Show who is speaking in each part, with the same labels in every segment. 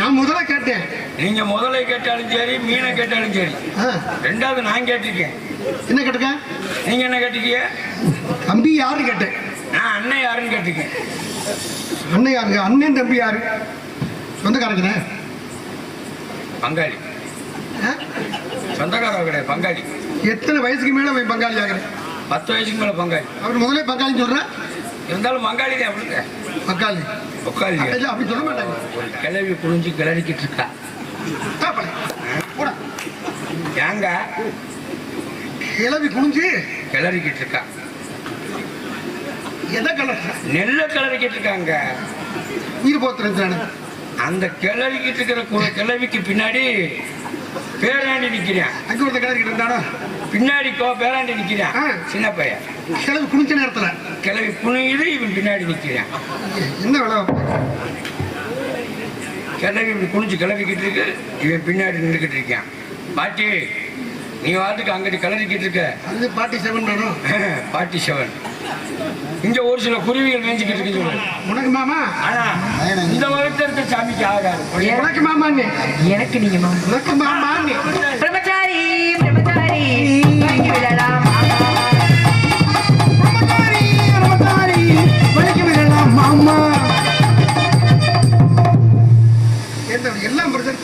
Speaker 1: நான் முதல்ல கேட்டேன்.
Speaker 2: நீங்க முதலை கேட்டாலும் சரி மீனை கேட்டாலும் சரி. ரெண்டாவது நான் கேட்டிருக்கேன்.
Speaker 1: என்ன கேட்டுக்க
Speaker 2: நீங்க என்ன கேட்டீங்க
Speaker 1: தம்பி யாருன்னு கேட்டேன்.
Speaker 2: நான் அண்ணன் யாருன்னு கேட்டிருக்கேன்.
Speaker 1: அண்ணன் யாருங்க? அண்ணன் தம்பி யாரு? சொந்தக்காரங்க
Speaker 2: பங்காளி. சொந்தக்காரர் கிடையாது பங்காளி.
Speaker 1: எத்தனை வயசுக்கு மேல அவன் பங்காளி ஆகிறேன்
Speaker 2: பத்து வயசுக்கு மேல பங்காளி.
Speaker 1: அவர் முதல்ல பங்காளின்னு சொல்றேன்
Speaker 2: இருந்தாலும் பங்காளி தான்
Speaker 1: பங்காளி. இல்ல அப்படி சொல்ல மாட்டாங்க.
Speaker 2: ஒரு கிளவி குனிஞ்சு கிளறிக்கிட்டு இருக்கா. ஏங்க?
Speaker 1: கிளவி குனிஞ்சு
Speaker 2: கிளறிக்கிட்டு இருக்கா.
Speaker 1: எதை கலர்
Speaker 2: நெல்லை கிளறிக்கிட்டு இருக்காங்க.
Speaker 1: உயிர் போத்துறேன்
Speaker 2: அந்த கிளறிக்கிட்டு இருக்கிற கிளவிக்கு பின்னாடி பேராண்டி நிக்கிறேன்.
Speaker 1: அங்க ஒருத்த கிளறிக்கிட்டு இருந்தானோ?
Speaker 2: பின்னாடி கோ பேராண்டி நிக்கிறான். சின்ன பையன்.
Speaker 1: கிளவி குனிஞ்ச நேரத்துல.
Speaker 2: கிளவி குனியுது இவன் பின்னாடி நிக்கிறான்.
Speaker 1: என்ன வேலை?
Speaker 2: கிளவி இப்படி குனிஞ்சு கிளவிக்கிட்டு இருக்கு இவன் பின்னாடி நின்றுக்கிட்டு இருக்கான். பாட்டி நீ வாட்டுக்கு அங்கிட்டு கிளறிக்கிட்டு இருக்க.
Speaker 1: அது பாட்டி செவன் வேணும்
Speaker 2: பாட்டி செவன் இங்க ஒரு சில குருவிகள் மேய்ஞ்சிக்கிட்டு இருக்கு
Speaker 1: உனக்கு மாமா?
Speaker 2: ஆனா இந்த வகுத்த இருக்க சாமிக்கு ஆகாது.
Speaker 1: உனக்கு மாமான்னு.
Speaker 3: எனக்கு நீங்க மாமா.
Speaker 1: உனக்கு மாமான்னு.
Speaker 3: பிரம்மச்சாரி பிரம்மச்சாரி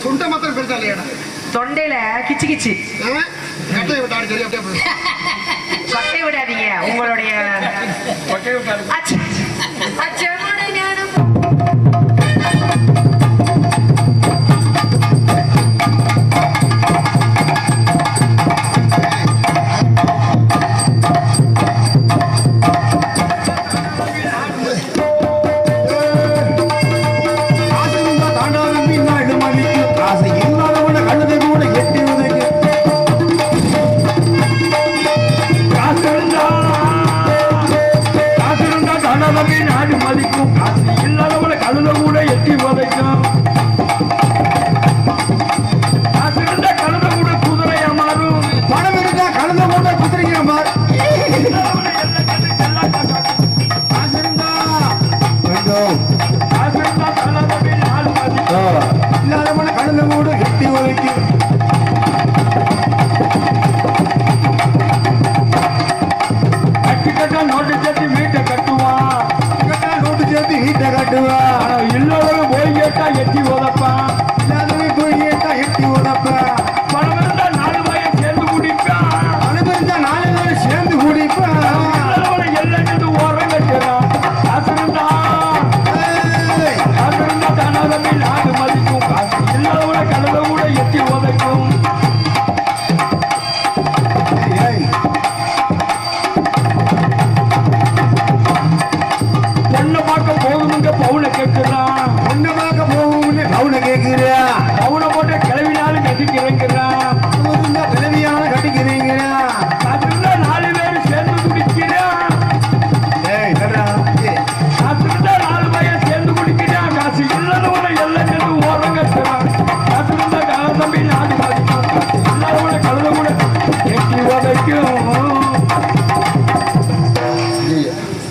Speaker 1: தொண்டை மாத்திரம் பெருசா இல்லையாடா
Speaker 3: தொண்டையில கிச்சு கிச்சு?
Speaker 1: கட்டையை விட்டு ஆடி சரி அப்படியே.
Speaker 3: கட்டை விடாதீங்க உங்களுடைய
Speaker 2: விட்டாரு
Speaker 3: அச்ச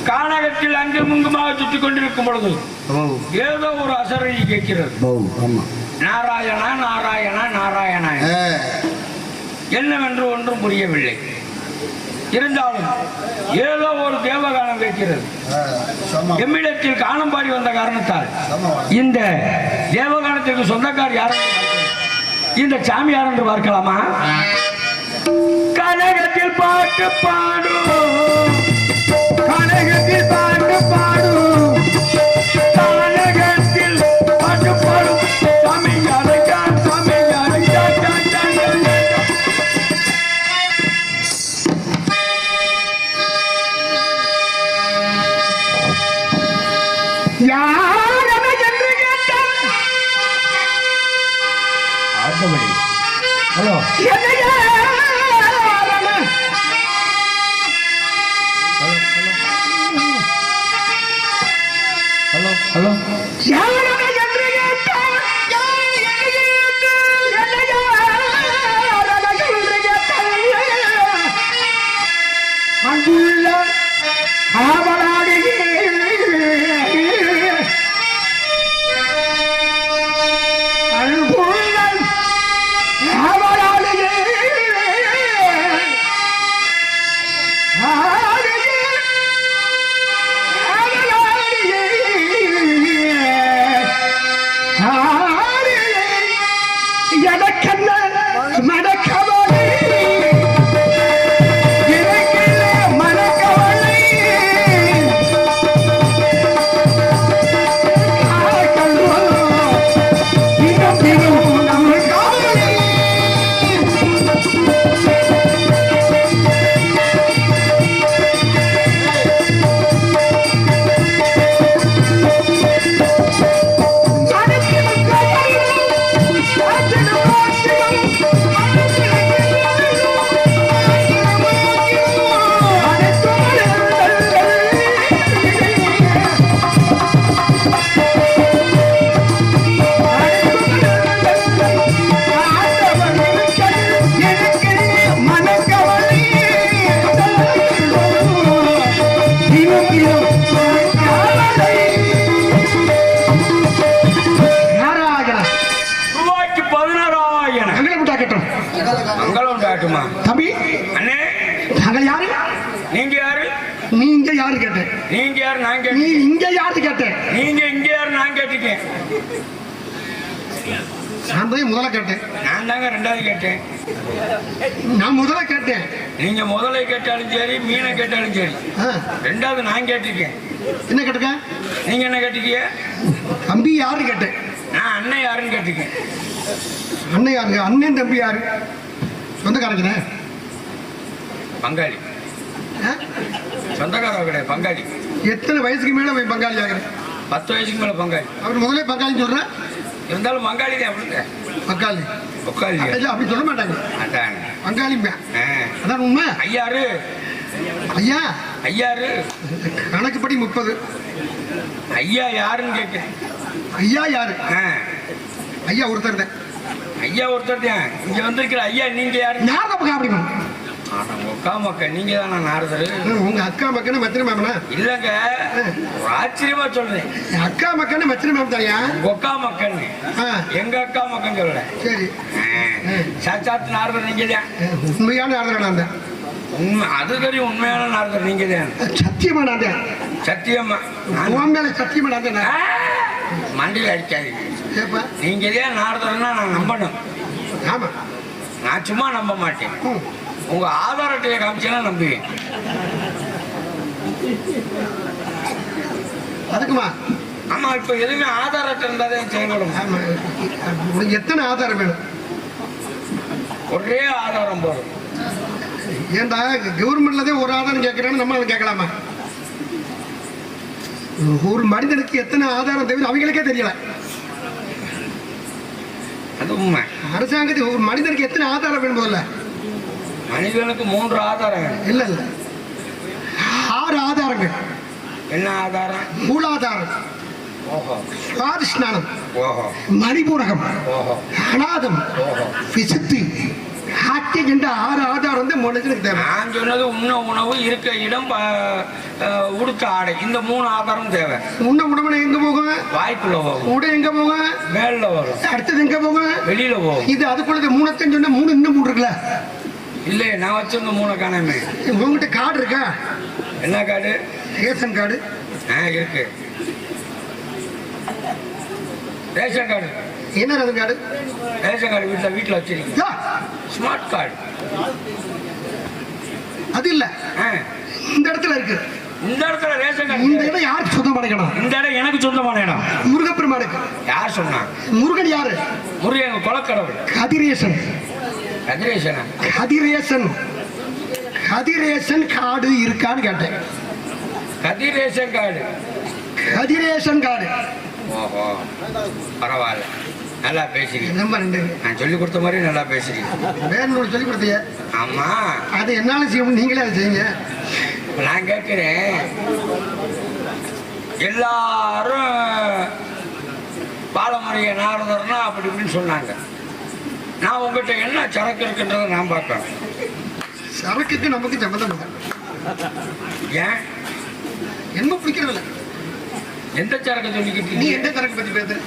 Speaker 4: கானகத்தில் அங்கும் இங்குமாக சுற்றி கொண்டிருக்கும் பொழுது ஏதோ ஒரு அசரணி கேட்கிறது. நாராயணா நாராயணா நாராயணா. என்னவென்று ஒன்றும் புரியவில்லை. இருந்தாலும் ஏதோ ஒரு தேவகானம் கேட்கிறது. எம்மிடத்தில் காணம் பாடி வந்த காரணத்தால் இந்த தேவகானத்திற்கு சொந்தக்கார் யார் என்று பார்க்கலாம். இந்த சாமி யார் என்று பார்க்கலாமா? கனகத்தில் பாட்டு பாடும் கனகத்தில் பாட்டு பாடும் ஆண்டவனே ஹலோ.
Speaker 1: என்னை
Speaker 4: ஹலோ. ஹலோ.
Speaker 1: யாரு கேட்டேன்
Speaker 2: நீங்க யாரு? நான்
Speaker 1: நீ
Speaker 2: கேட்டேன்
Speaker 1: இங்க யாரு கேட்டேன்
Speaker 2: நீங்க இங்க யாரு? நான் கேட்டிருக்கேன்
Speaker 1: நான் போய் முதல்ல கேட்டேன்.
Speaker 2: நான் தாங்க ரெண்டாவது கேட்டேன்.
Speaker 1: நான் முதல்ல கேட்டேன்.
Speaker 2: நீங்க முதல்ல கேட்டாலும் சரி மீனை கேட்டாலும் சரி. ரெண்டாவது நான் கேட்டிருக்கேன்
Speaker 1: என்ன கேட்டுக்க?
Speaker 2: நீங்க என்ன கேட்டிருக்கீங்க
Speaker 1: தம்பி யாரு கேட்டேன்
Speaker 2: நான் அண்ணன் யாருன்னு கேட்டிருக்கேன்
Speaker 1: அண்ணன் யாருங்க? அண்ணன் தம்பி யாரு? சொந்தக்காரங்க
Speaker 2: பங்காளி. சொந்தக்காரங்க கிடையாது பங்காளி.
Speaker 1: எத்தனை வயசுக்கு மேல போய் பங்காளி ஆகிறேன்
Speaker 2: பத்து வயசுக்கு மேல பங்காளி.
Speaker 1: அவர் முதல்ல பங்காளின்னு சொல்றேன்
Speaker 2: இருந்தாலும் பங்காளி தான் அப்படிங்க
Speaker 1: பங்காளி. ஐயா, அப்படி சொல்ல மாட்டாங்க.
Speaker 2: அதான்.
Speaker 1: பங்காளி. அதான் உண்மை.
Speaker 2: ஐயாரு
Speaker 1: ஐயா.
Speaker 2: ஐயாரு
Speaker 1: கணக்குப்படி முப்பது.
Speaker 2: ஐயா யாருன்னு கேட்கிறேன்.
Speaker 1: ஐயா யாரு. ஐயா ஒருத்தர் தான்.
Speaker 2: ஐயா ஒருத்தர் தான். இங்க வந்திருக்கிற ஐயா நீங்க யாரு?
Speaker 1: யார் அப்ப அப்படி
Speaker 2: ஆனா உக்கா மக்கள் நீங்க தானே நாரதரு?
Speaker 1: உங்க அக்கா மக்கன்னு மத்திர மாமனா?
Speaker 2: இல்லங்க ஒரு ஆச்சரியமா சொல்றேன்.
Speaker 1: என் அக்கா மக்கன்னு மத்திர மாமன் தாயா
Speaker 2: உங்க அக்கா எங்க அக்கா மக்கள் சொல்லல.
Speaker 1: சரி.
Speaker 2: சாட்சாத் நாரதர் நீங்க தான்
Speaker 1: உண்மையான ஆதரவு நான் தான்.
Speaker 2: உண்மை அது தெரியும் உண்மையான நாரதர் நீங்க தான்
Speaker 1: சத்தியமா நான் தான்.
Speaker 2: சத்தியமா.
Speaker 1: உன் மேல சத்தியமா நான் தான்?
Speaker 2: ஆ! மண்டியில் அடிக்காதீங்க. நீங்க தான் நாரதர்னா நான் நம்பணும்.
Speaker 1: ஆமா.
Speaker 2: நான் சும்மா நம்ப மாட்டேன். உங்க ஆதார் அட்டையை காமிச்சேன்னா நம்புவேன்
Speaker 1: அதுக்குமா?
Speaker 2: ஆமா இப்ப எதுவுமே ஆதார் அட்டை இருந்தாதான் செயல்படும்.
Speaker 1: உனக்கு எத்தனை ஆதாரம் வேணும்?
Speaker 2: ஒரே ஆதாரம் போதும்.
Speaker 1: ஏன்டா கவர்மெண்ட்ல தான் ஒரு ஆதாரம் கேட்கறான்னு நம்ம கேட்கலாமா? ஒரு மனிதனுக்கு எத்தனை ஆதாரம் தேவை அவங்களுக்கே தெரியல.
Speaker 2: அது உண்மை.
Speaker 1: அரசாங்கத்துக்கு ஒரு மனிதனுக்கு எத்தனை ஆதாரம் வேணும் முதல்ல?
Speaker 2: மனிதனுக்கு மூன்று வேணும்
Speaker 1: இல்ல இல்ல. ஆறு ஆதாரங்கள்.
Speaker 2: என்ன ஆதாரம்?
Speaker 1: மூலாதாரம். சுவாதிஷ்ணானம் மணிபூரகம். அநாதம் விசுத்தி. ஹாக்கி என்ற ஆறு ஆதாரம் தான் மனுஷனுக்கு தேவை.
Speaker 2: நான் சொன்னது உண்ண உணவு இருக்க இடம் உடுத்த ஆடை. இந்த மூணு ஆதாரம் தேவை.
Speaker 1: உன்ன உடம்புல எங்க போகும்?
Speaker 2: வாய்க்குள்ள போகும்.
Speaker 1: உடை எங்க போகும்?
Speaker 2: மேல வரும்.
Speaker 1: அடுத்தது எங்க போகும்?
Speaker 2: வெளியில போகும்.
Speaker 1: இது அதுக்குள்ள மூணத்தையும் சொன்ன மூணு இன்னும் மூணு இருக்குல்ல?
Speaker 2: இல்லையே நான் வச்சிருந்த மூணு காணாமே
Speaker 1: உங்ககிட்ட கார்டு இருக்கா?
Speaker 2: என்ன கார்டு?
Speaker 1: Ration card.
Speaker 2: ஆ இருக்கு. Ration card.
Speaker 1: என்ன ரேஷன் கார்டு?
Speaker 2: ரேஷன் கார்டு வீட்டில் வீட்டில் வச்சிருக்கீங்க ஸ்மார்ட் கார்டு.
Speaker 1: அது இல்ல. இந்த இடத்துல இருக்கு.
Speaker 2: இந்த இடத்துல ரேஷன்
Speaker 1: இந்த
Speaker 2: கார்டு
Speaker 1: இடம் யாருக்கு சொந்தம் படைக்கணும்
Speaker 2: இந்த இடம் எனக்கு சொந்தமான இடம்
Speaker 1: முருகப்பெருமானுக்கு.
Speaker 2: யார் சொன்னாங்க
Speaker 1: முருகன் யாரு?
Speaker 2: முருகன் குலக்கடவுள்.
Speaker 1: கதிரேசன்.
Speaker 2: கதிரேசனா?
Speaker 1: கதிரேசன். கதிரேசன் காடு இருக்கான்னு கேட்டேன்.
Speaker 2: கதிரேசன் கார்டு
Speaker 1: கதிரேசன் காடு.
Speaker 2: ஓஹோ பரவாயில்ல. நல்லா பேசுறீங்க
Speaker 1: ரெண்டு
Speaker 2: நான் சொல்லி கொடுத்த மாதிரி நல்லா பேசுறீங்க
Speaker 1: வேறொன்று சொல்லி கொடுத்தீங்க.
Speaker 2: ஆமா.
Speaker 1: அது என்னால செய்ய முடியும்? நீங்களே அதை செய்யுங்க.
Speaker 2: நான் கேட்கிறேன். எல்லாரும் பாலமுறைய நாரதர்னா அப்படி இப்படின்னு சொன்னாங்க. நான் உங்ககிட்ட என்ன சரக்கு இருக்குன்றதை நான் பார்க்கணும்
Speaker 1: சரக்குக்கு நமக்கு சம்மந்தம் இல்லை.
Speaker 2: ஏன்?
Speaker 1: என்ன பிடிக்கிறதில்ல
Speaker 2: எந்த சரக்கு சொல்லிக்கிட்டு
Speaker 1: நீ? எந்த சரக்கு பத்தி பேசுற?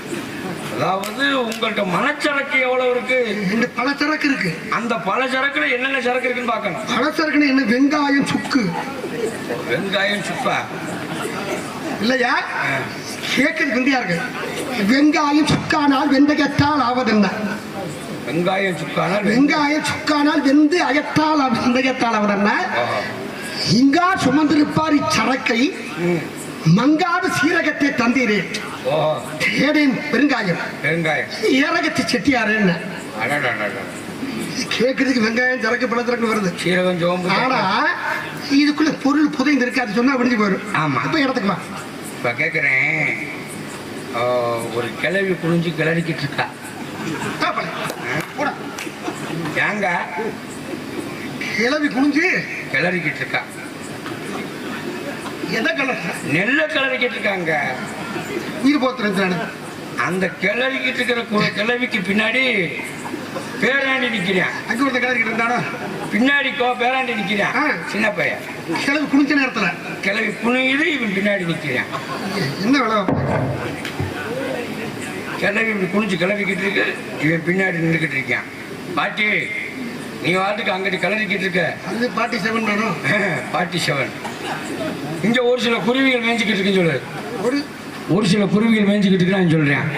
Speaker 2: அதாவது உங்கள்ட்ட மனச்சரக்கு எவ்வளவு இருக்கு?
Speaker 1: இந்த பல சரக்கு இருக்கு.
Speaker 2: அந்த பல சரக்குல என்னென்ன சரக்கு இருக்குன்னு பார்க்கணும்.
Speaker 1: பல சரக்குன்னு என்ன? வெங்காயம் சுக்கு.
Speaker 2: வெங்காயம் சுப்பா
Speaker 1: இல்லையா? கேட்கறது வெங்கையா இருக்கு. வெங்காயம் சுக்கானால் வெந்தயத்தால் ஆவதென்ன.
Speaker 2: வெங்காயம் சுக்கானால் வெங்காயம்
Speaker 1: சுக்கானால் வெந்து அயத்தால் வெந்தயத்தால் அவர் என்ன? இங்கா சுமந்திருப்பார் இச்சரக்கை. மங்காத சீரகத்தை தந்தீரே. தேடேன் பெருங்காயம்.
Speaker 2: வெங்காயம்
Speaker 1: ஏரகத்தை செட்டியாரு என்ன. கேட்கறதுக்கு வெங்காயம் சரக்கு பழத்திறக்கு வருது.
Speaker 2: சீரகம் சோம்பு
Speaker 1: ஆனா இதுக்குள்ள பொருள் புதைந்து இருக்காது சொன்னா விடிஞ்சு போயிடும்
Speaker 2: ஆமா.
Speaker 1: அப்ப இடத்துக்கு வா.
Speaker 2: இப்ப கேக்குறேன். ஒரு கிளவி குனிஞ்சு கிளறிக்கிட்டு இருக்கா. ஏங்க?
Speaker 1: கிளவி குனிஞ்சு
Speaker 2: கிளறிக்கிட்டு இருக்கா.
Speaker 1: எதை கலர்
Speaker 2: நெல்லை கிளறிக்கிட்டு இருக்காங்க.
Speaker 1: உயிர் போத்துறேன்
Speaker 2: அந்த கிளறிக்கிட்டு இருக்கிற கிளவிக்கு பின்னாடி பேராண்டி நிக்கிறான்
Speaker 1: அங்க ஒருத்த கிளறிக்கிட்டு இருந்தானோ?
Speaker 2: பின்னாடி கோ பேராண்டி நிக்கிறான். சின்ன பையன்.
Speaker 1: கிளவி குனிஞ்ச நேரத்துல.
Speaker 2: கிளவி குனியுது இவன் பின்னாடி நிக்கிறான்
Speaker 1: என்ன வேலை?
Speaker 2: கிளவி குனிஞ்சு கிளறிக்கிட்டு இருக்கு இவன் பின்னாடி நின்றுக்கிட்டு இருக்கான். பாட்டி நீ வாட்டுக்கு அங்கிட்டு கிளறிக்கிட்டு இருக்க.
Speaker 1: அது பாட்டி செவன் வேணும்
Speaker 2: பாட்டி செவன் இங்க ஒரு சில குருவிகள் மேய்ஞ்சிக்கிட்டு இருக்குன்னு சொல்லு.
Speaker 1: ஒரு?
Speaker 2: ஒரு சில குருவிகள் மேய்ஞ்சிக்கிட்டு இருக்குன்னு சொல்றேன்.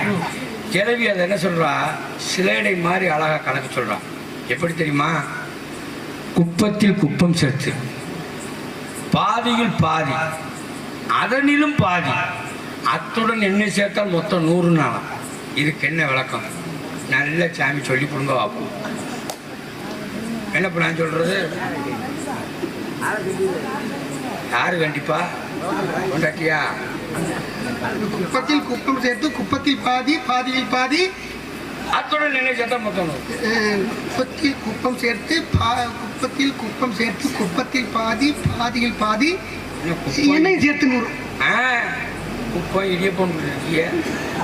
Speaker 2: கிளவி அதை என்ன சொல்றா? சிலேடை மாதிரி அழகா கணக்கு சொல்றான் எப்படி தெரியுமா? குப்பத்தில் குப்பம் சேர்த்து. பாதியில் பாதி. அதனிலும் பாதி. அத்துடன் எண்ணெய் சேர்த்தால் மொத்தம் நூறு நாளாம் இதுக்கு என்ன விளக்கம்? நல்ல சாமி சொல்லி கொடுங்க பார்ப்போம் என்ன இப்ப நான் சொல்றது? யாரு கண்டிப்பா? கொண்டாட்டியா
Speaker 1: குப்பத்தில் குப்பம் சேர்த்து குப்பத்தில் பாதி பாதியில் பாதி.
Speaker 2: அத்துடன் எண்ணெய் சேர்த்தா
Speaker 1: அஹ், குப்பத்தில் குப்பம் சேர்த்து குப்பத்தில் குப்பம் சேர்த்து குப்பத்தில் பாதி பாதியில் பாதி.
Speaker 2: என்ன
Speaker 1: சேர்த்து நூறு.
Speaker 2: ஆ, குப்பம் இடியப்பம் இருக்கிய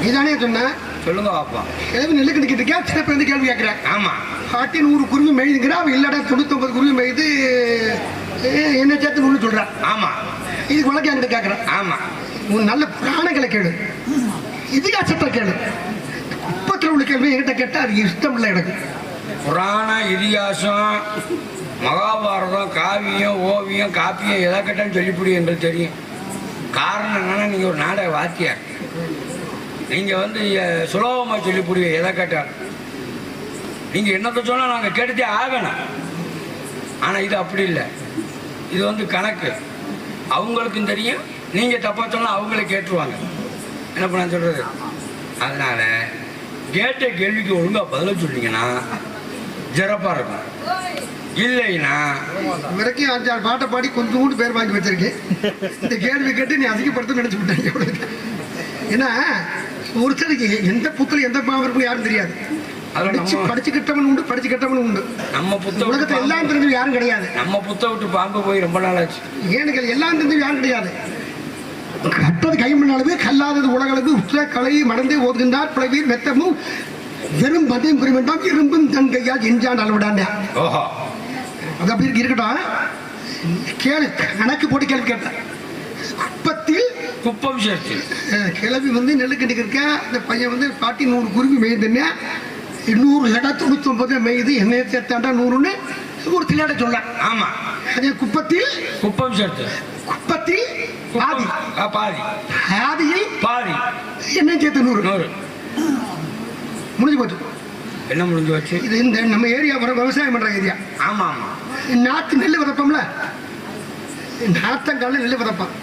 Speaker 1: நீதானே சொன்ன?
Speaker 2: சொல்லுங்க பாப்பா.
Speaker 1: கிளவி நெல்லு கணிக்கிட்டு இருக்கா சிறப்பு வந்து கேள்வி கேட்கிறேன்.
Speaker 2: ஆமா.
Speaker 1: பாட்டி நூறு குருவி மெய்துங்கிறா அவ இல்லடா தொண்ணூத்தொன்பது குருவி மெய்து. எண்ணெய் சேர்த்து நூறு சொல்றான்
Speaker 2: ஆமா.
Speaker 1: இதுக்கு வழக்கு என்கிட்ட கேட்கிறேன்
Speaker 2: ஆமா.
Speaker 1: உன் நல்ல புராணங்களை கேளு. இதிகாசத்தை கேளு. குப்பத்தில் உள்ள கேள்வி என்கிட்ட கேட்டா அது இஷ்டம் இல்லை எனக்கு.
Speaker 2: புராண இதிகாசம் மகாபாரதம் காவியம் ஓவியம் காப்பியம் எதை கேட்டாலும் சொல்லிப்படி எங்களுக்கு தெரியும். காரணம் என்னன்னா நீங்க ஒரு நாடக வாத்தியார். நீங்க வந்து சுலபமாக சொல்லி புரிய எதை கேட்டாலும். நீங்க என்னத்தை சொன்னா நாங்க கேட்டுட்டே ஆகணும். ஆனா இது அப்படி இல்லை. இது வந்து கணக்கு. அவங்களுக்கும் தெரியும். நீங்க தப்பா சொன்னா அவங்களே கேட்டுருவாங்க. என்ன பண்ண சொல்றது? அதனால கேட்ட கேள்விக்கு ஒழுங்கா பதில சொன்னீங்கன்னா சிறப்பாக இருக்கும். இல்லைன்னா
Speaker 1: வரைக்கும் அஞ்சாறு பாட்டை பாடி கொஞ்சம் கூட பேர் வாங்கி வச்சிருக்கேன். இந்த கேள்வி கேட்டு நீ அதிகப்படுத்த நினைச்சு விட்டாங்க. ஏன்னா ஒருத்தருக்கு எந்த புத்துல எந்த பாவம் யாரும் தெரியாது. படிச்சு படிச்சு கெட்டவன் உண்டு படிச்சு கெட்டவன் உண்டு.
Speaker 2: நம்ம புத்த விட்டு
Speaker 1: உலகத்துல எல்லாம் தெரிஞ்சு யாரும் கிடையாது.
Speaker 2: நம்ம புத்த விட்டு பாம்பு போய் ரொம்ப நாள் ஆச்சு
Speaker 1: எல்லாம் தெரிஞ்சு யாரும் கிடையாது. கட்டது கைமண் அளவு கல்லாதது உலகளவு உற்ற கலை மடந்தே ஓதுகின்றார் பிளவீர் மெத்தமும் வெறும் பதையும் குறிமெண்டாம் இரும்பும் தன் கையால் எஞ்சான் அளவிடாங்க
Speaker 2: ஓஹோ.
Speaker 1: அது அப்படி இருக்கு, இருக்கட்டும். கேளு கணக்கு போட்டு கேள்வி கேட்டேன். குப்பத்தில்
Speaker 2: குப்பம் சேர்த்து
Speaker 1: கிழவி வந்து நெல்லு கட்டிக்கு இருக்க? இந்த பையன் வந்து பாட்டி நூறு குருவி மேய்துன்னு நூறு இடம் தொண்ணூத்தி ஒன்பது மேய்து என்னைய சேர்த்தாண்டா நூறுன்னு ஒரு தில்லாட சொல்ல
Speaker 2: ஆமா.
Speaker 1: அதே குப்பத்தில்?
Speaker 2: குப்பம் சேர்த்து
Speaker 1: குப்பத்தில் பாதி.
Speaker 2: பாதி.
Speaker 1: பாதியில்
Speaker 2: பாதி.
Speaker 1: என்ன சேர்த்து நூறு.
Speaker 2: நூறு.
Speaker 1: முடிஞ்சு போச்சு.
Speaker 2: என்ன முடிஞ்சு வச்சு
Speaker 1: இது இந்த நம்ம ஏரியா வர விவசாயம் பண்ற ஏரியா.
Speaker 2: ஆமா ஆமா.
Speaker 1: நாத்து நெல் விதைப்போம்ல? நாத்தங்கால நெல் விதைப்பான்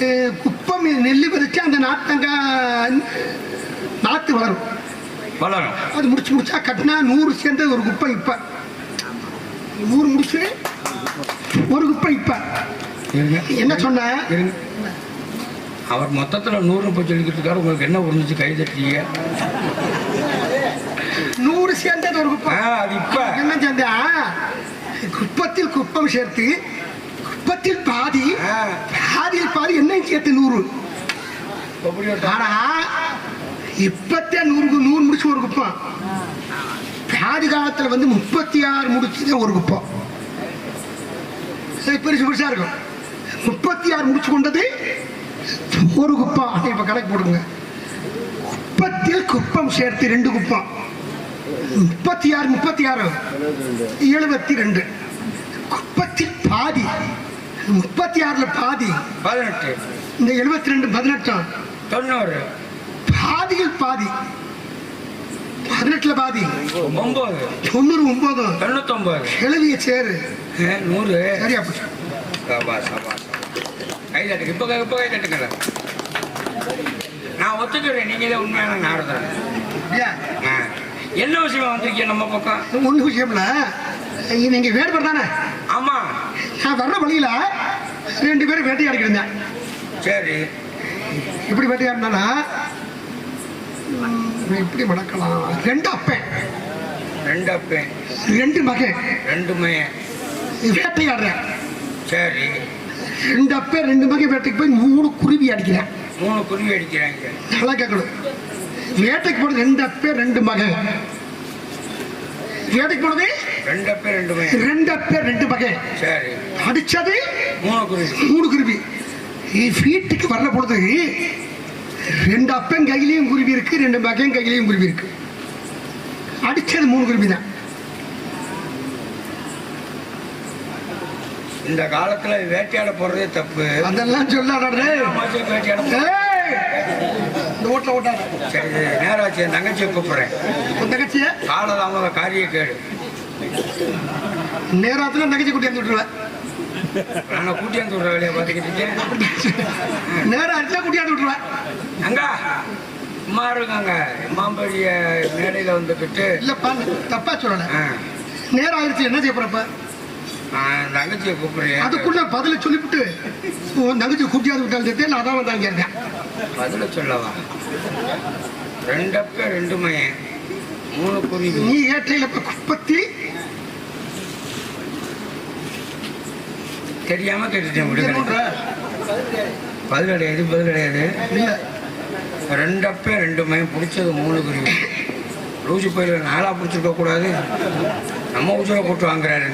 Speaker 1: அஹ், குப்பம் நெல் விதைச்சு அந்த நாத்தங்காய் நாத்து வளரும்.
Speaker 2: வளரும்.
Speaker 1: அது முடிச்சு முடிச்சா கட்டினா நூறு சேர்ந்தது ஒரு குப்பை இப்ப. நூறு முடிச்சு ஒரு குப்பை இப்ப. என்ன சொன்ன?
Speaker 2: அவர் மொத்தத்துல நூறு போய் சொல்லிக்கிட்டு இருக்காரு உங்களுக்கு என்ன புரிஞ்சுச்சு? கை தட்டீங்க
Speaker 1: நூறு சேர்ந்தது ஒரு குப்பை.
Speaker 2: ஆ, அது இப்ப.
Speaker 1: என்ன சேர்ந்தா? குப்பத்தில் குப்பம் சேர்த்து குப்பத்தில் பாதி பாதியில் பாதி என்னையும் சேர்த்து நூறு. ஆனா இப்பத்தே நூறு நூறு முடிச்சு ஒரு குப்பம் பாதி காலத்துல வந்து முப்பத்தி ஆறு முடிச்சுதான் ஒரு குப்பம் சரி, பெருசு பெருசா இருக்கும். முப்பத்தி ஆறு முடிச்சு கொண்டது ஒரு குப்பம் இப்ப கணக்கு போடுங்க குப்பத்தில் குப்பம் சேர்த்து ரெண்டு குப்பம் முப்பத்தி ஆறு முப்பத்தி ஆறு எழுபத்தி ரெண்டு குப்பத்தில் பாதி. முப்பத்தி ஆறுல பாதி.
Speaker 2: பதினெட்டு.
Speaker 1: இந்த எழுபத்தி ரெண்டு பதினெட்டாம்
Speaker 2: தொண்ணூறு.
Speaker 1: பாதியில் பாதி. பதினெட்டுல பாதி.
Speaker 2: ஒன்பது
Speaker 1: தொண்ணூறு ஒன்பதும்
Speaker 2: தொண்ணூத்தொன்பது
Speaker 1: கிளவிய சேரு.
Speaker 2: ஆ, நூறு.
Speaker 1: சரியா
Speaker 2: கை இப்போ கை இப்போ கை தட்டுங்க நான் ஒத்துக்கிறேன். நீங்க தான் உண்மையான ஆ. என்ன விஷயம் வந்திருக்கீங்க நம்ம பக்கம்?
Speaker 1: ஒண்ணு விஷயம்ல நீங்க வேடுபர் தானே?
Speaker 2: ஆமா.
Speaker 1: நான் வர்ற வழியில ரெண்டு பேரும் வேட்டையாடிக்கிட்டு இருந்தேன்.
Speaker 2: சரி.
Speaker 1: எப்படி வேட்டையாடினா எப்படி மடக்கலாம். ரெண்டு அப்பன்.
Speaker 2: ரெண்டு அப்பேன்.
Speaker 1: ரெண்டு மகன்.
Speaker 2: ரெண்டுமே
Speaker 1: வேட்டையாடுறேன்.
Speaker 2: சரி.
Speaker 1: ரெண்டு அப்பன் ரெண்டு மகன் வேட்டைக்கு போய் மூணு குருவி அடிக்கிறேன்.
Speaker 2: மூணு குருவி அடிக்கிறாங்க.
Speaker 1: நல்லா கேட்கணும். வேட்டைக்கு போனது ரெண்டு அப்பன் ரெண்டு மகன். வேட்டைக்கு போனது?
Speaker 2: ரெண்டு அப்பே ரெண்டுமே
Speaker 1: ரெண்டு அப்பன் ரெண்டு மகன்.
Speaker 2: சரி.
Speaker 1: அடிச்சது?
Speaker 2: மூணு குருவி.
Speaker 1: மூணு குருவி. வீட்டுக்கு வர்ற பொழுது ரெண்டு அப்பன் கையிலையும் குருவி இருக்கு ரெண்டு மகன் கையிலையும் குருவி இருக்கு. அடிச்சது மூணு குருவி தான்.
Speaker 2: இந்த காலத்துல வேட்டையாட போறதே தப்பு.
Speaker 1: அதெல்லாம் சொல்லாடே
Speaker 2: வேட்டையாட
Speaker 1: இந்த ஓட்டல ஓட்டாத
Speaker 2: சரி நேராச்சு என் தங்கச்சியை கூப்பிடுறேன்.
Speaker 1: உன் தங்கச்சிய?
Speaker 2: காலதாமத காரிய கேடு
Speaker 1: நேரத்துல தங்கச்சி கூட்டி வந்து விட்டுருவேன்
Speaker 2: நான் கூட்டி வந்து விடுற வேலையை பார்த்துக்கிட்டு இருக்கேன்.
Speaker 1: நேரம் ஆச்சுன்னா கூட்டியாந்து விட்டுருவேன்
Speaker 2: அங்க அம்மா இருக்காங்க. மாம்பரிய மேடையில வந்துக்கிட்டு
Speaker 1: இல்லப்பா தப்பா சொல்லல. நேரம் ஆயிடுச்சு. என்ன செய்ய போறப்ப
Speaker 2: நான் தங்கச்சியை கூப்பிடுறேன்
Speaker 1: அதுக்குள்ள பதில சொல்லிவிட்டு உன் தங்கச்சி கூட்டியாந்து விட்டாலும் நான் தான் வந்து அங்கே இருக்கேன்
Speaker 2: பதில சொல்லவா? ரெண்டு அப்ப ரெண்டு மையன் மூணு குருவி.
Speaker 1: நீ ஏற்றையில குப்பத்தி.
Speaker 2: தெரியாம கேட்டுட்டேன் விடுங்க? பதில் கிடையாது பதில் கிடையாது.
Speaker 1: இல்ல.
Speaker 2: ரெண்டு அப்ப ரெண்டு மையம் பிடிச்சது மூணு குருவி. லூசு பயில நாளா பிடிச்சிருக்க கூடாது நம்ம உசுரை போட்டு வாங்குறாரு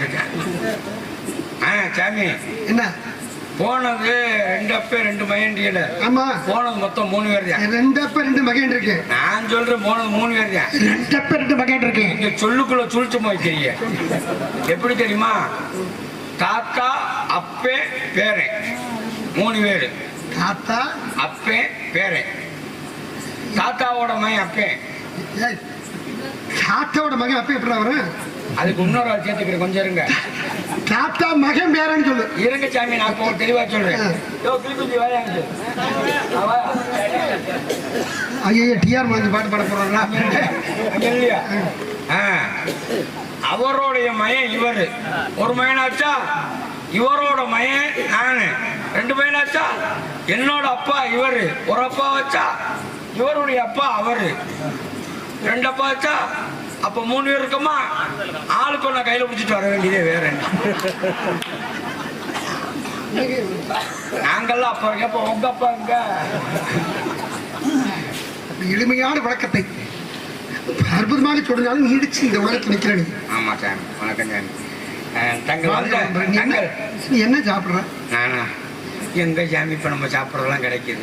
Speaker 2: ஆ சாமி.
Speaker 1: என்ன?
Speaker 2: போனது ரெண்டு அப்ப ரெண்டு மையன்றியல
Speaker 1: ஆமா.
Speaker 2: போனது மொத்தம் மூணு பேர் தான்
Speaker 1: ரெண்டு அப்ப ரெண்டு மகன் இருக்கு
Speaker 2: நான் சொல்றேன் போனது மூணு பேர் தான்
Speaker 1: ரெண்டு அப்ப ரெண்டு மகன் இருக்கு
Speaker 2: இங்க சொல்லுக்குள்ள சுழிச்சமா வைக்கிறீங்க எப்படி தெரியுமா? தாத்தா அப்பே பேரன் மூணு பேரு.
Speaker 1: தாத்தா
Speaker 2: அப்பே பேரன் தாத்தாவோட மகன் அப்பேன்
Speaker 1: ஏய், தாத்தாவோட மகன் அப்ப எப்படி வரும்
Speaker 2: அதுக்கு இன்னொரு ஆள் சேர்த்துக்கிறேன் கொஞ்சம் இருங்க.
Speaker 1: தாத்தா மகன் பேரன்னு சொல்லு.
Speaker 2: இருங்க சாமி நான் இப்போ தெளிவா சொல்றேன்.
Speaker 1: ஐயோ டிஆர் மாதிரி பாட்டு பாட போறாங்களா
Speaker 2: இல்லையா? ஆ. அவருடைய மயன் இவரு. ஒரு மயனாச்சா இவரோட மயன் நானு. ரெண்டு மயனாச்சா என்னோட அப்பா இவரு. ஒரு அப்பா வச்சா இவருடைய அப்பா அவரு. ரெண்டு அப்பா வச்சா அப்ப மூணு பேர் இருக்கோமா? ஆளுக்கு ஒண்ணு கையில பிடிச்சிட்டு வர வேண்டியதே வேற நாங்கெல்லாம் அப்பா அப்ப உங்க அப்பா எங்க?
Speaker 1: எளிமையான விளக்கத்தை அற்புதமாக சொன்னாலும் நீடிச்சு இந்த உலகத்தில் நிக்கிற நீ.
Speaker 2: ஆமா சாமி. வணக்கம் சாமி.
Speaker 1: என்ன சாப்பிடுற?
Speaker 2: நானா? எங்க சாமி இப்ப நம்ம சாப்பிட்றதெல்லாம் கிடைக்குது.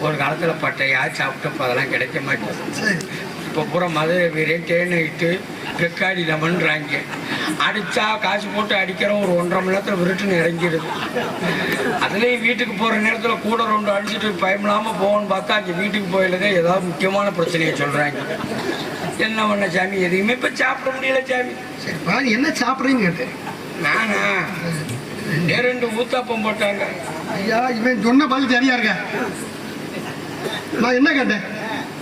Speaker 2: ஒரு காலத்துல பட்டையா சாப்பிட்டப்ப அதெல்லாம் கிடைக்க மாட்டேங்குது. இப்போ பூரா மதுரை வீரன் தேனை இட்டு வெக்காடி லெமன்றாங்க அடிச்சா காசு போட்டு அடிக்கிறோம் ஒரு ஒன்றரை மணி நேரத்தில் விருட்டுன்னு இறங்கிடுது. அதுலேயும் வீட்டுக்கு போகிற நேரத்தில் கூட ரெண்டு அடிச்சுட்டு பயமில்லாமல் போகணும்னு பார்த்தா அங்கே வீட்டுக்கு போயிலதே ஏதாவது முக்கியமான பிரச்சனையை சொல்கிறாங்க என்ன பண்ண சாமி? எதையுமே இப்போ சாப்பிட முடியல சாமி.
Speaker 1: சரிப்பா என்ன சாப்பிட்றீன்னு கேட்டேன்.
Speaker 2: நானா? ரெண்டு ஊத்தாப்பம் போட்டாங்க.
Speaker 1: ஐயா இவன் சொன்ன பதில் சரியா இருக்க? நான் என்ன கேட்டேன்?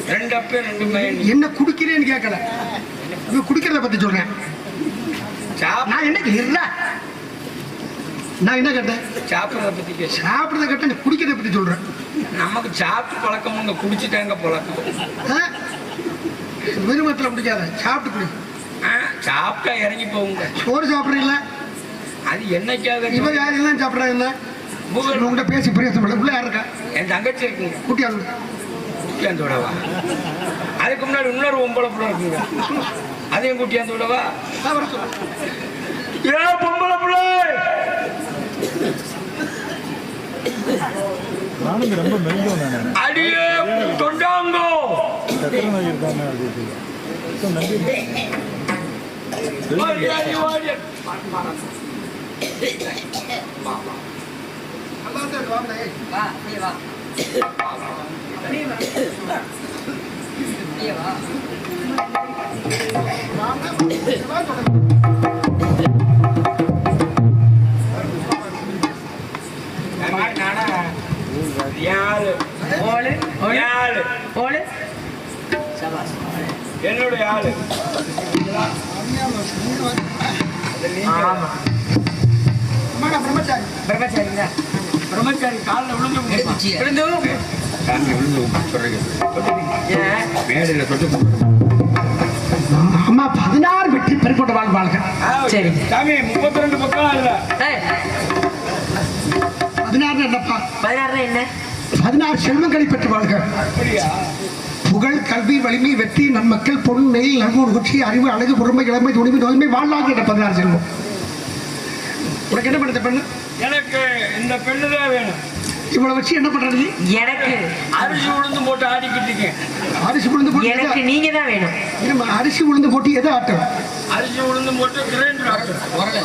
Speaker 2: ரெண்டு அப்பே ரெண்டு
Speaker 1: என்ன குடிக்கிறேன்னு கேட்கல இவன் குடிக்கிறத பத்தி சொல்றேன். நான் என்ன இல்ல. நான் என்ன கேட்டேன்?
Speaker 2: சாப்பிட்றத
Speaker 1: சாப்பிட்றத கேட்டேன் நீ குடிக்கிறத பத்தி சொல்றேன்.
Speaker 2: நமக்கு சாப்பிட்டு பழக்கம் இங்கே குடிச்சிட்டாங்க பழக்கம்.
Speaker 1: ஆ? விரும்பத்தில் குடிக்காத. சாப்பிட்டு குடி.
Speaker 2: சாப்பிட்டா இறங்கி போகுங்க.
Speaker 1: சோறு சாப்பிட்றீங்களா?
Speaker 2: அது என்னைக்காக
Speaker 1: இவன் யாரெல்லாம் சாப்பிட்றாங்க?
Speaker 2: பூகல்
Speaker 1: உங்கள்கிட்ட பேசி பிரயோசனம் உள்ள யார் இருக்கா?
Speaker 2: என் தங்கச்சி இருக்குங்க.
Speaker 1: கூட்டியாங்க
Speaker 2: கூட்டியாந்து விடவா அதுக்கு முன்னாடி இன்னொரு ஒம்பளை பிள்ளை இருக்குங்க அதையும் கூட்டியாந்து விடவா ஏ பொம்பளை பிள்ளை
Speaker 5: நானும் ரொம்ப மெலிஞ்சோம்
Speaker 2: அடியே தொண்டாங்கோ என்னுடைய ஆளு
Speaker 1: பிரம்மச்சாரி.
Speaker 6: பிரம்மச்சாரிங்களா
Speaker 2: பிரம்மச்சாரி காலில் விழுந்து
Speaker 6: விழுந்து.
Speaker 2: காலில் விழுந்து பிறகு
Speaker 6: ஏன்
Speaker 2: மேடையில் தொட்டு
Speaker 1: அம்மா பதினாறு வெற்றி பெருக்கொண்ட வாழ்வாங்க
Speaker 6: சரி.
Speaker 2: சாமி முப்பத்தி ரெண்டு பக்கம் இல்ல
Speaker 1: பதினாறு என்னப்பா?
Speaker 6: பதினாறுனா என்ன?
Speaker 1: பதினாறு செல்வங்களை பெற்று வாழ்க புகழ் கல்வி வலிமை வெற்றி நன்மக்கள் பொன் நெய் நல்கூர் குச்சி அறிவு அழகு பொறுமை இளமை துணிவு நோய்மை வாழ்வாங்க என்ற பதினாறு செல்வம். உனக்கு என்ன பண்ணுறது பெண்ணு?
Speaker 2: எனக்கு இந்த பெண்ணு தான் வேணும்.
Speaker 1: இவ்வளவு வச்சு என்ன பண்றது?
Speaker 6: எனக்கு.
Speaker 2: அரிசி உளுந்து போட்டு ஆடிக்கிட்டு இருக்கேன்.
Speaker 1: அரிசி உளுந்து போட்டு
Speaker 6: எனக்கு நீங்க தான் வேணும்.
Speaker 1: இரும்மா, அரிசி உளுந்து போட்டு எதை ஆட்டும்
Speaker 2: அரிசி உளுந்து போட்டு கிரைண்டர் ஆட்டும் உரல்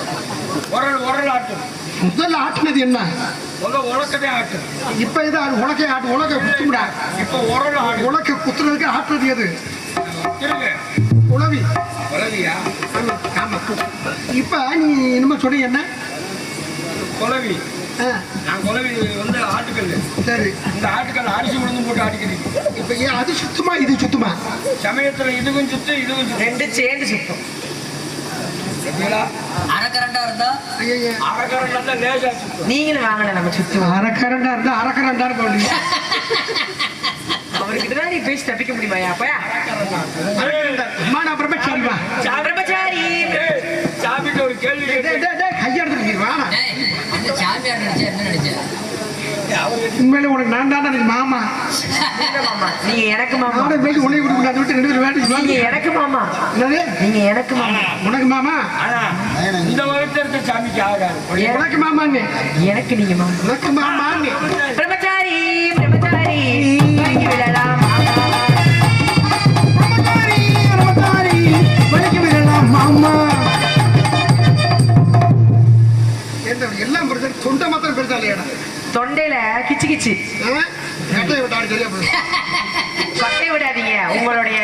Speaker 2: உரல் உரல் ஆட்டும்
Speaker 1: முதல்ல ஆட்டினது என்ன?
Speaker 2: உங்க உலக்கதே ஆட்டும்
Speaker 1: இப்ப எதை உலகை ஆட்டு உலக குத்துமுடா.
Speaker 2: இப்ப உரல் ஆடும்
Speaker 1: உலக குத்துறதுக்கு ஆட்டுறது எது? உளவி.
Speaker 2: குலவியா
Speaker 1: ஆமா இப்ப நீ இனிமே சொன்னீங்க என்ன? ஆ,
Speaker 2: நான் குலவி வந்து ஆட்டுக்கல்
Speaker 1: சரி.
Speaker 2: இந்த ஆட்டுக்கல் அரிசி உளுந்து போட்டு ஆடிக்கிறீங்க
Speaker 1: இப்ப ஏன் அது சுத்தமா இது சுத்தமா?
Speaker 2: சமயத்துல இதுவும் சுத்து இதுவும்
Speaker 6: ரெண்டு சேர்ந்து சுத்தம்?
Speaker 3: அரைக்கரண்டா இருந்தா.
Speaker 2: அரைக்கரண்ட லேசா சுத்தும்.
Speaker 6: நீங்களும் வாங்கல நம்ம சுத்தம்.
Speaker 1: அரைக்கரண்டா இருந்தா அரைக்கரண்டா இருக்க முடியும்
Speaker 6: அவர்கிட்ட தான் நீ பேசி தப்பிக்க முடியுமாயா அப்பா
Speaker 1: சரிவா
Speaker 6: பிரம்மச்சாரி
Speaker 2: ஏய், சாமிக்கு ஒரு கேள்வி கேட்டு
Speaker 1: கையெடுத்து வா
Speaker 3: டேய், அந்த சாமியார் நினைச்சா என்ன நினைச்ச
Speaker 1: உண்மையில உனக்கு நான் தான் எனக்கு மாமா.
Speaker 6: இல்ல மாமா நீங்க எனக்கு மாமா.
Speaker 1: நானும் பேசி உன்னை கொடுக்க அதை விட்டு ரெண்டு பேரும்
Speaker 6: நீங்க எனக்கு மாமா.
Speaker 1: என்னது?
Speaker 6: நீங்க எனக்கு மாமா.
Speaker 1: உனக்கு மாமா?
Speaker 2: ஆனா இந்த வகுத்துல இருக்க சாமிக்கு ஆகாது.
Speaker 1: உனக்கு மாமாங்க
Speaker 6: எனக்கு நீங்க மாமா.
Speaker 1: உனக்கு மாமாங்க
Speaker 6: பிரம்மச்சாரி பிரம்மச்சாரி வணங்கி
Speaker 1: ரமதாரி, ரமதாரி, வலிக்கு விடலாம் மாமா. தொண்டை மாத்திரம் பெருசா இல்லையாடா?
Speaker 6: தொண்டையில கிச்சு கிச்சு?
Speaker 1: கட்டையை விட்டாலும் சரியா போயிடும்.
Speaker 6: விடாதீங்க. உங்களுடைய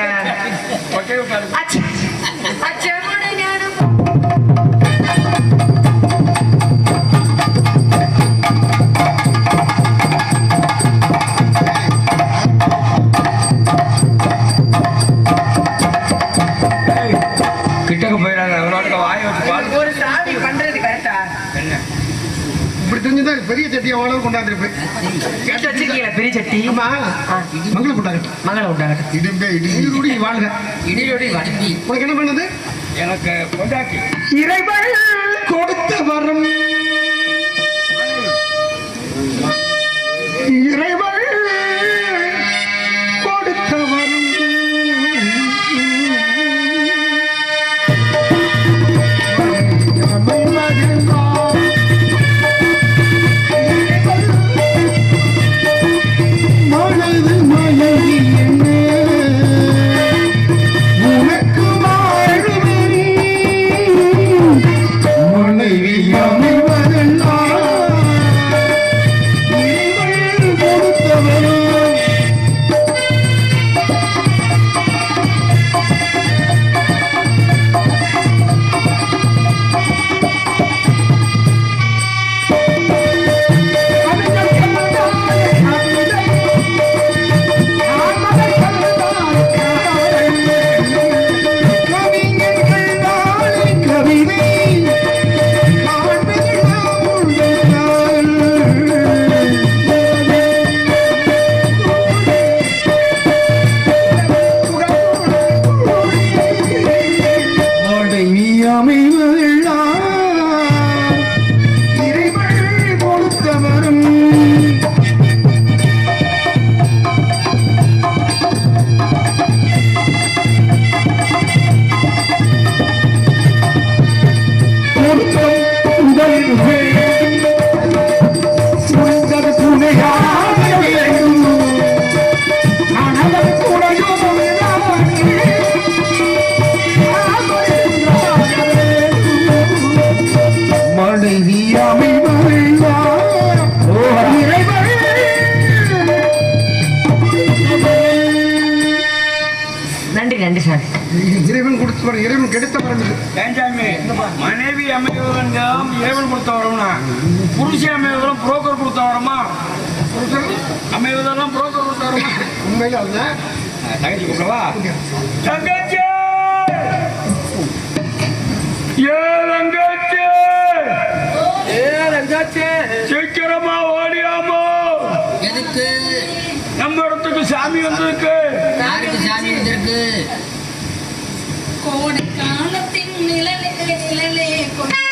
Speaker 1: சட்டியை அவ்வளவு கொண்டாந்துருப்பேன்
Speaker 6: எடுத்து வச்சிருக்கீங்களா பெரிய சட்டி.
Speaker 1: ஆமா. மங்களம் கொண்டாங்க
Speaker 6: மங்களம் உண்டாகட்டும்
Speaker 1: இடிம்பே இடி வாழ்க.
Speaker 6: இடியோடி வண்டி
Speaker 1: உனக்கு என்ன பண்ணுது?
Speaker 2: எனக்கு கொண்டாட்டி
Speaker 1: இறைவன் கொடுத்த வரம். இறைவன் கொடுத்து வர இறைவன் கெடுத்த வரணும்
Speaker 2: ஏன் சாமி? மனைவி அமைவதெல்லாம் இறைவன் கொடுத்த வரம்னா புருஷன் அமைவதெல்லாம் புரோக்கர் கொடுத்த வரமா? புருஷன்? அமைவதெல்லாம் புரோக்கர் கொடுத்த வரமா?
Speaker 1: உண்மையில அதுதான்
Speaker 2: தங்கச்சி கூப்பிடவா தங்கச்சி! ஏ தங்கச்சி!
Speaker 6: ஏ ரங்காச்சே
Speaker 2: சீக்கிரமா ஓடியாமோ!
Speaker 3: எதுக்கு?
Speaker 2: நம்ம இடத்துக்கு சாமி வந்திருக்கு.
Speaker 7: le, le, le.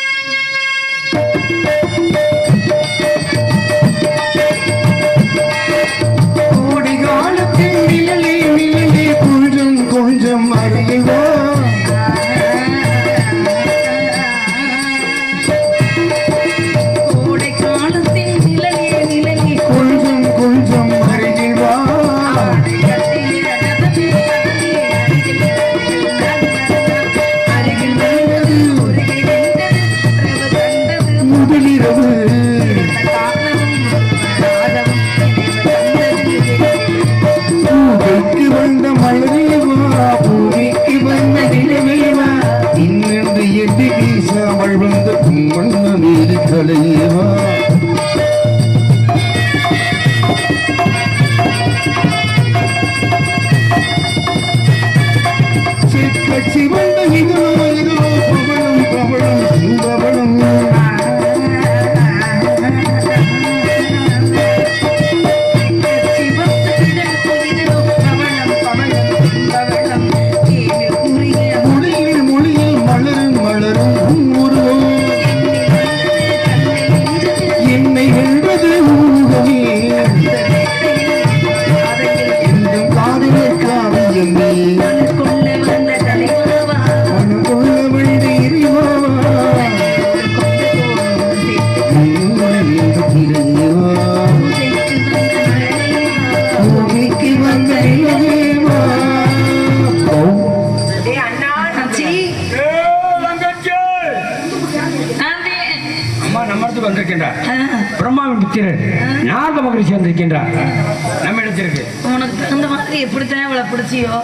Speaker 7: எப்படித்தான் இவ்வளவு பிடிச்சியோ?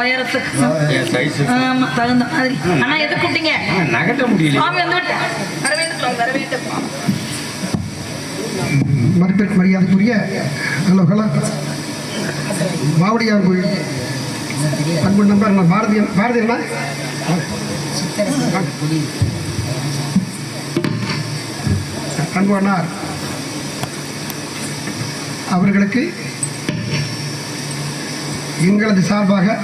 Speaker 7: உயரத்துக்கு. ஆமா தகுந்த மாதிரி. ஆனா எது கூப்பிட்டீங்க?
Speaker 2: நகட்ட முடியல
Speaker 7: சுவாமி வந்து விட்டு. வர வேண்டும் வர வேண்டும்
Speaker 1: மதிப்பிற்கு மரியாதைக்குரிய மாவடியார் கோயில் அன்பு நண்பர் பாரதியன் பாரதியன்னா அன்புவனார் அவர்களுக்கு எங்களது சார்பாக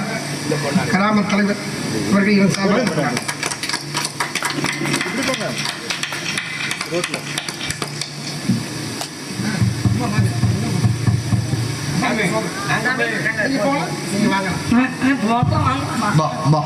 Speaker 1: கிராம தலைவர் அவர்கள் எங்கள் சார்பாக
Speaker 4: பா பா